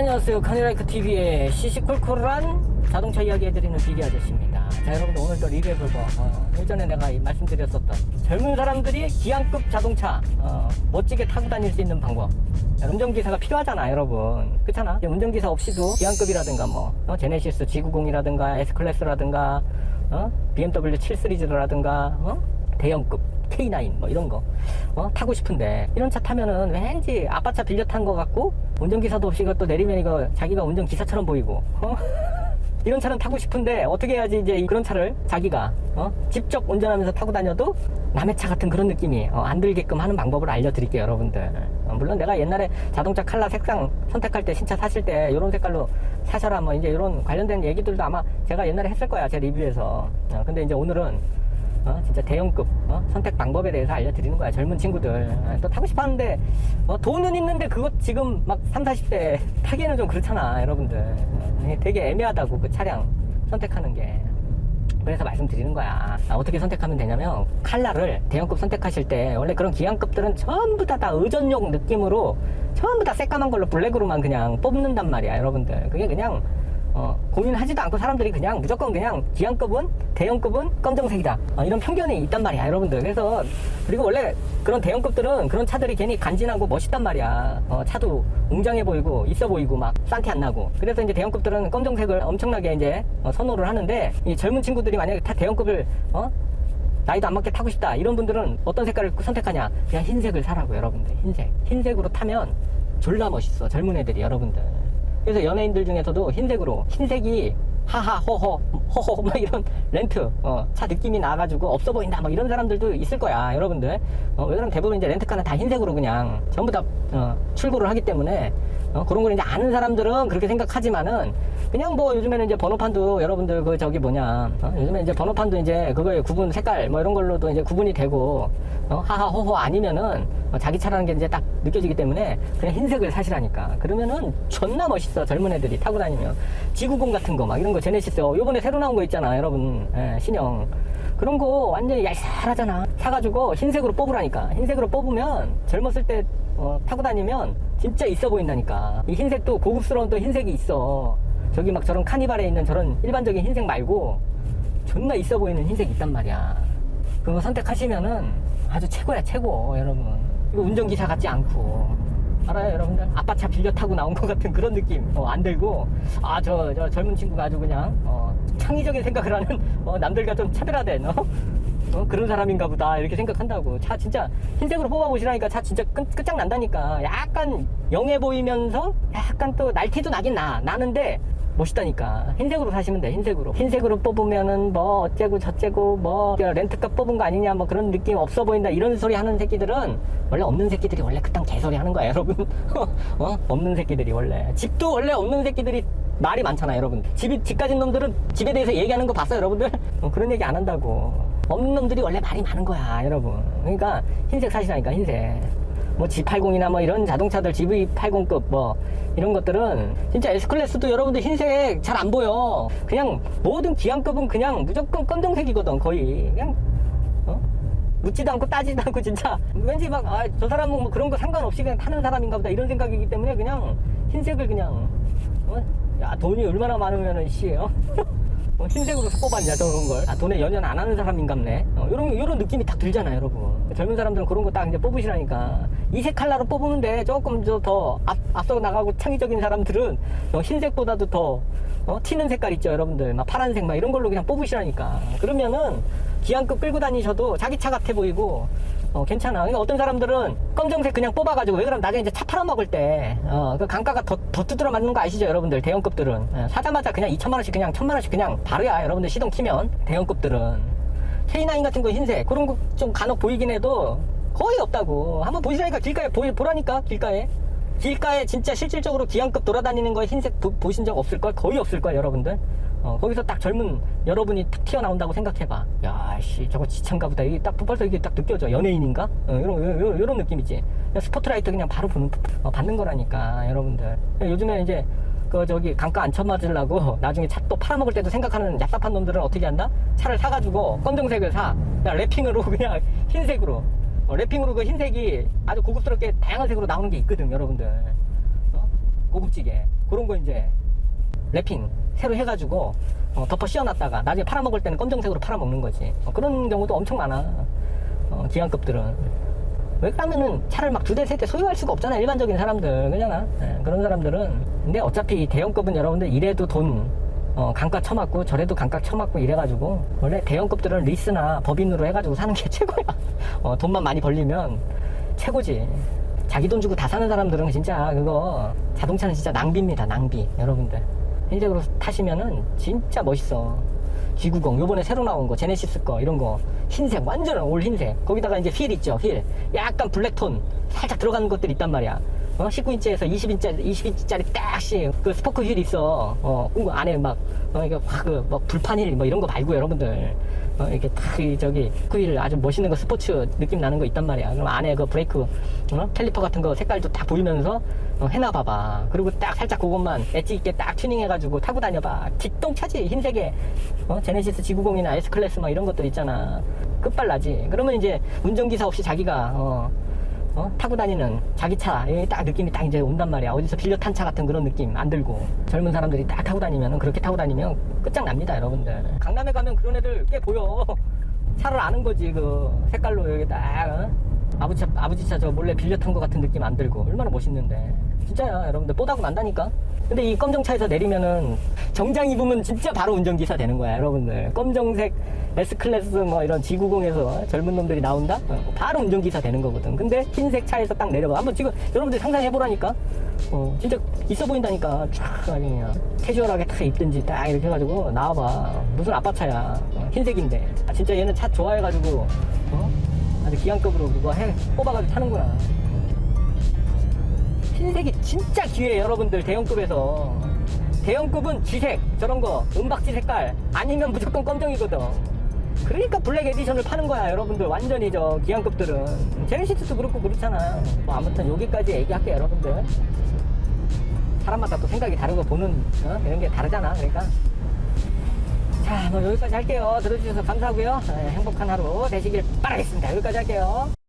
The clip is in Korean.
안녕하세요. 카니라이크 TV의 시시콜콜한 자동차 이야기 해드리는 비리 아저씨입니다. 자, 여러분들 오늘 또 리뷰해볼 거. 어, 예전에 내가 이 말씀드렸었던 젊은 사람들이 기한급 자동차 어, 멋지게 타고 다닐 수 있는 방법. 야, 운전기사가 필요하잖아, 여러분. 그렇잖아. 운전기사 없이도 기한급이라든가 뭐 어, 제네시스 G90이라든가 S클래스라든가 어? BMW 7 시리즈라든가 어? 대형급 K9 뭐 이런 거 어? 타고 싶은데 이런 차 타면은 왠지 아빠 차 빌려 탄 거 같고 운전기사도 없이 또 내리면 이거 자기가 운전기사처럼 보이고 어? 이런 차는 타고 싶은데 어떻게 해야지 이제 이- 그런 차를 자기가 어? 직접 운전하면서 타고 다녀도 남의 차 같은 그런 느낌이 어, 안 들게끔 하는 방법을 알려드릴게요 여러분들 어, 물론 내가 옛날에 자동차 칼라 색상 선택할 때 신차 사실 때 이런 색깔로 사셔라 뭐 이제 이런 관련된 얘기들도 아마 제가 옛날에 했을 거야 제 리뷰에서 어, 근데 이제 오늘은 어, 진짜 대형급 어? 선택 방법에 대해서 알려드리는 거야 젊은 친구들 아, 또 타고 싶었는데 어, 돈은 있는데 그것 지금 막 3, 40대 타기에는 좀 그렇잖아 여러분들 어, 되게 애매하다고 그 차량 선택하는 게 그래서 말씀드리는 거야. 아, 어떻게 선택하면 되냐면 칼라를 대형급 선택하실 때 원래 그런 기한급들은 전부 다 다 의전용 느낌으로 전부 다 새까만 걸로 블랙으로만 그냥 뽑는단 말이야, 여러분들. 그게 그냥 어, 고민하지도 않고 사람들이 그냥 무조건 그냥 기한급은 대형급은 검정색이다. 어, 이런 편견이 있단 말이야 여러분들. 그래서 그리고 원래 그런 대형급들은 그런 차들이 괜히 간지나고 멋있단 말이야. 어, 차도 웅장해 보이고 있어 보이고 막 싼티 안 나고. 그래서 이제 대형급들은 검정색을 엄청나게 이제 어, 선호를 하는데 이 젊은 친구들이 만약에 다 대형급을 어? 나이도 안 맞게 타고 싶다. 이런 분들은 어떤 색깔을 선택하냐? 그냥 흰색을 사라고 여러분들. 흰색. 흰색으로 타면 졸라 멋있어 젊은 애들이 여러분들 그래서 연예인들 중에서도 흰색으로 흰색이 하하 호호 호호 막 이런 렌트 어, 차 느낌이 나가지고 없어 보인다 뭐 이런 사람들도 있을 거야 여러분들. 어, 왜냐면 대부분 이제 렌트카는 다 흰색으로 그냥 전부 다 어, 출고를 하기 때문에 어, 그런 걸 이제 아는 사람들은 그렇게 생각하지만은 그냥 뭐 요즘에는 이제 번호판도 여러분들 그 저기 뭐냐 어, 요즘에 이제 번호판도 이제 그거에 구분 색깔 뭐 이런 걸로도 이제 구분이 되고 어, 하하 호호 아니면은 어, 자기 차라는 게 이제 딱 느껴지기 때문에 그냥 흰색을 사시라니까. 그러면은 존나 멋있어 젊은 애들이 타고 다니면. G90 같은 거 막 이런 거 제네시스. 어, 요번에 새로 나온 거 있잖아 여러분. 예, 신형. 그런 거 완전히 얄쌀하잖아. 사가지고 흰색으로 뽑으라니까. 흰색으로 뽑으면 젊었을 때 어, 타고 다니면 진짜 있어 보인다니까. 이 흰색도 고급스러운 또 흰색이 있어 저기 막 저런 카니발에 있는 저런 일반적인 흰색 말고 존나 있어 보이는 흰색이 있단 말이야. 그거 선택하시면은 아주 최고야 최고 여러분. 이거 운전기사 같지 않고. 알아요 여러분들? 아빠 차 빌려 타고 나온 것 같은 그런 느낌. 어, 안 들고. 아 저 저 젊은 친구가 아주 그냥 어, 창의적인 생각을 하는 어, 남들과 좀 차별화된 어? 어, 그런 사람인가 보다. 이렇게 생각한다고. 차 진짜 흰색으로 뽑아보시라니까 차 진짜 끝, 끝장난다니까. 약간 영해 보이면서 약간 또 날티도 나긴 나 나는데 멋있다니까. 흰색으로 사시면 돼 흰색으로. 흰색으로 뽑으면은 뭐 어째고 저째고 뭐 렌트카 뽑은 거 아니냐 뭐 그런 느낌 없어 보인다 이런 소리 하는 새끼들은 원래 없는 새끼들이 원래 그딴 개소리 하는 거야 여러분. 어? 없는 새끼들이 원래. 집도 원래 없는 새끼들이 말이 많잖아 여러분. 집이 집 가진 놈들은 집에 대해서 얘기하는 거 봤어요 여러분들? 어, 그런 얘기 안 한다고. 없는 놈들이 원래 말이 많은 거야 여러분. 그러니까 흰색 사시라니까 흰색 뭐 G80이나 뭐 이런 자동차들 GV80급 뭐 이런 것들은 진짜 S클래스도 여러분들 흰색 잘 안 보여 그냥 모든 기한급은 그냥 무조건 검정색이거든 거의 그냥 어? 묻지도 않고 따지도 않고 진짜 왠지 막아저 사람은 뭐 그런 거 상관없이 그냥 타는 사람인가 보다 이런 생각이기 때문에 그냥 흰색을 그냥 어? 야 돈이 얼마나 많으면은 씨 어? 어, 흰색으로 뽑았냐 저런 걸. 아, 돈에 연연 안 하는 사람인갑네. 어, 요런 요런 느낌이 딱 들잖아요 여러분. 젊은 사람들은 그런 거 딱 이제 뽑으시라니까. 이색 칼라로 뽑으는데 조금 더 앞, 앞서 나가고 창의적인 사람들은 어, 흰색보다도 더 어, 튀는 색깔 있죠 여러분들. 막 파란색 막 이런 걸로 그냥 뽑으시라니까. 그러면은 기한급 끌고 다니셔도 자기 차 같아 보이고 어, 괜찮아. 그러니까 어떤 사람들은 검정색 그냥 뽑아가지고 왜 그러면 나중에 이제 차 팔아먹을 때, 어, 그 강가가 더, 더 두드러 맞는 거 아시죠, 여러분들? 대형급들은. 예, 사자마자 그냥 2천만원씩 그냥 1천만원씩 그냥 바로야, 여러분들 시동 키면. 대형급들은. K9 같은 거 흰색. 그런 거 좀 간혹 보이긴 해도 거의 없다고. 한번 보시라니까, 길가에 보, 보라니까, 길가에. 길가에 진짜 실질적으로 기한급 돌아다니는 거 흰색 보, 보신 적 없을걸? 거의 없을걸, 여러분들? 어, 거기서 딱 젊은 여러분이 탁 튀어나온다고 생각해봐. 야, 씨, 저거 지찬가 보다. 이게 딱, 벌써 이게 딱 느껴져. 연예인인가? 어, 요, 요, 요런 느낌이지. 그냥 스포트라이트 그냥 바로 보는, 어, 받는 거라니까, 여러분들. 요즘에 이제, 그, 저기, 강가 안 쳐맞으려고, 나중에 차 또 팔아먹을 때도 생각하는 얍삽한 놈들은 어떻게 한다? 차를 사가지고, 검정색을 사. 그냥 랩핑으로 그냥 흰색으로. 어, 랩핑으로 그 흰색이 아주 고급스럽게 다양한 색으로 나오는 게 있거든, 여러분들. 어? 고급지게 그런 거 이제 랩핑 새로 해가지고 어, 덮어 씌워놨다가 나중에 팔아먹을 때는 검정색으로 팔아먹는 거지. 어, 그런 경우도 엄청 많아. 어, 기관급들은. 왜 그러면은 차를 막 두 대 세 대 소유할 수가 없잖아 일반적인 사람들. 그잖아. 예, 그런 사람들은. 근데 어차피 대형급은 여러분들 이래도 돈 어, 강가 쳐맞고 저래도 강가 쳐맞고 이래가지고 원래 대형급들은 리스나 법인으로 해가지고 사는 게 최고야. 어, 돈만 많이 벌리면 최고지. 자기 돈 주고 다 사는 사람들은 진짜 그거 자동차는 진짜 낭비입니다 낭비. 여러분들 흰색으로 타시면은 진짜 멋있어. G90 요번에 새로 나온 거 제네시스 거 이런 거. 흰색 완전 올 흰색. 거기다가 이제 휠 있죠 휠. 약간 블랙톤. 살짝 들어가는 것들 있단 말이야 어? 19인치에서 20인치 20인치짜리 딱씩 그 스포크 휠 있어. 어그 안에 막 어, 이게 확그뭐 불판 휠뭐 이런 거 말고 여러분들. 어, 이렇게 탁 이, 저기 휠 아주 멋있는 거 스포츠 느낌 나는 거 있단 말이야. 그럼 안에 그 브레이크 어? 캘리퍼 같은 거 색깔도 딱 보이면서 어, 해놔 봐봐. 그리고 딱 살짝 그것만 엣지 있게 딱 튜닝 해가지고 타고 다녀봐. 뒷동차지 흰색에. 어? 제네시스 G90이나 S클래스 막 이런 것들 있잖아. 끝발나지. 그러면 이제 운전기사 없이 자기가 어, 어? 타고 다니는 자기 차, 이딱 느낌이 딱 이제 온단 말이야. 어디서 빌려 탄 차 같은 그런 느낌 안 들고. 젊은 사람들이 딱 타고 다니면, 그렇게 타고 다니면 끝장납니다, 여러분들. 강남에 가면 그런 애들 꽤 보여. 차를 아는 거지, 그 색깔로 여기 딱, 어? 아버지 차, 아버지 차 저 몰래 빌려 탄것 같은 느낌 안 들고. 얼마나 멋있는데. 진짜야, 여러분들. 뽀다고 난다니까? 근데 이 검정 차에서 내리면은 정장 입으면 진짜 바로 운전기사 되는 거야, 여러분들. 검정색 S클래스 뭐 이런 G90에서 젊은 놈들이 나온다? 어, 바로 운전기사 되는 거거든. 근데 흰색 차에서 딱 내려봐. 한번 지금 여러분들 상상해보라니까? 어, 진짜 있어 보인다니까. 쫙 그냥 캐주얼하게 딱 입든지 딱 이렇게 해가지고 나와봐. 무슨 아빠 차야. 어, 흰색인데. 아, 진짜 얘는 차 좋아해가지고, 어? 아주 기한급으로 그거 해, 뽑아가지고 타는구나. 흰색이 진짜 귀해 여러분들 대형급에서 대형급은 쥐색 저런 거 은박지 색깔 아니면 무조건 검정이거든 그러니까 블랙 에디션을 파는 거야 여러분들 완전히 저 기한급들은 제네시스도 그렇고 그렇잖아 뭐 아무튼 여기까지 얘기할게요 여러분들 사람마다 또 생각이 거 보는 어? 이런 게 다르잖아 그러니까 자, 뭐 여기까지 할게요. 들어주셔서 감사하고요. 네, 행복한 하루 되시길 바라겠습니다. 여기까지 할게요.